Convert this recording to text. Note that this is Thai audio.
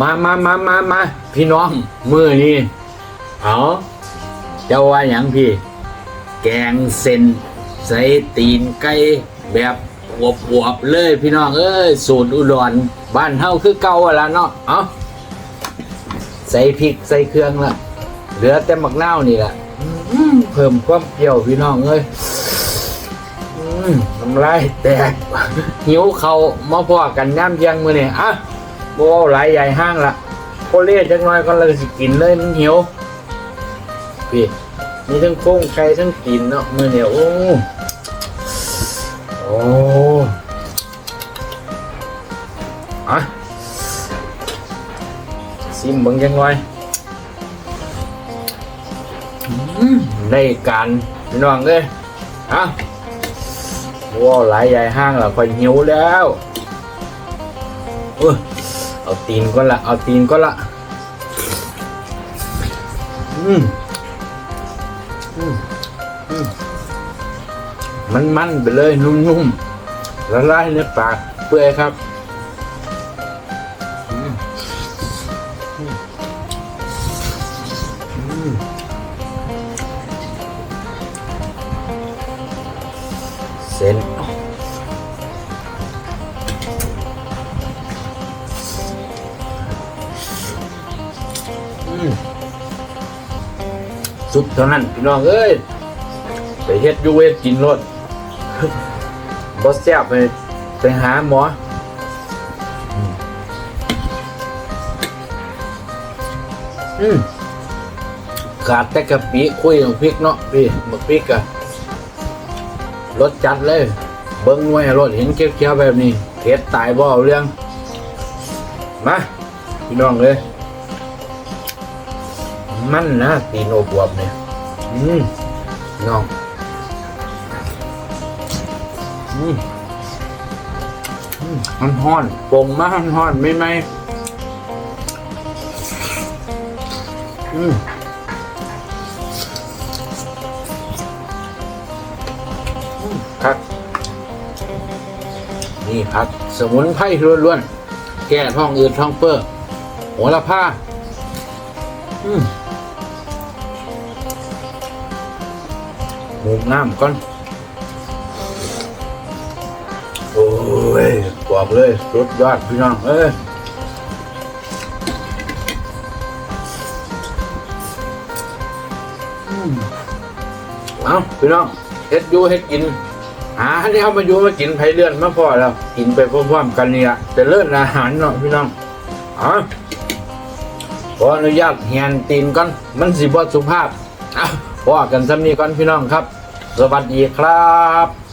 มามามามามาพี่น้องมือนี้เอาเจ้าว่าอย่างพี่ แกงเส้นใส่ตีนไก่แบบอวบๆเลยพี่น้องเอ้ยสูตรอุดรบ้านเฮาคือเก่าอะละเนาะเอาใส่พริกใส่เครื่องละเหลือแต่มักนาวนี่แหละเพิ่มความเปรี้ยวพี่น้องเอ้ยน้ำลายแตกหิวเขามาพอกันย่ำยังมือนี่ยอะ บเว้าหลายใหญ่ห้างละโคเล่จักน่อยก็เลยสิกินเลยมันหิวพี่มีทั้งโค้งไก่ทั้งตีนเนาะมือเนี่ยโอ้โอ้อะซิมเบิ่งจังน่อยได้การพี่น้องเอ้ยอะว้าวหลายใหญ่ห้างล้วค่อยหิวแล้วเออ เอาตีนก็ละ เอาตีนก็ละอืมมันมันไปเลยนุ่มๆละลายในปากเปื่อยครับเส้น สุดเท่านั้นพี่น้องเอ้ยไปเฮ็ดยูเวทกินรถบอสแซ่บไปไปหาหมออืมอืมขาดแต่กะปิคุยของพริกเนาะพี่หมึกพริกอะรสจัดเลย เบิ้งไว้รถเห็นเขียวๆแบบนี้เผ็ดตายบ่เอาเรื่อง มา พี่น้องเลย มันนะตีนโอบวบเนี่ยอืมพี่น้องอืมอืมมันห้อนปงมามันห้อนไม่ไหมอืมอืมครับนี่ผักสมุนไพรล้วนๆ แก้ท้องอืดท้องเปื้อโหระพาอืม หมูน้ำก่อน โอ้ยบอกเลยสุดยอดพี่น้อง เอ้ยอืมเอาพี่น้องเฮ็ดยูเฮ็ดกิน หาที่เขามาอยู่มากินไผเลื่อนมาพอแล้ว กินไปพร้อมๆกันนี่ละจะเลื่อนอาหารเนาะพี่น้องอ๋อขออนุญาตเฮียนตีนก่อน มันสิบ่สุภาพอะ พอกันซ้ำนีก่อนพี่น้องครับ สวัสดีครับ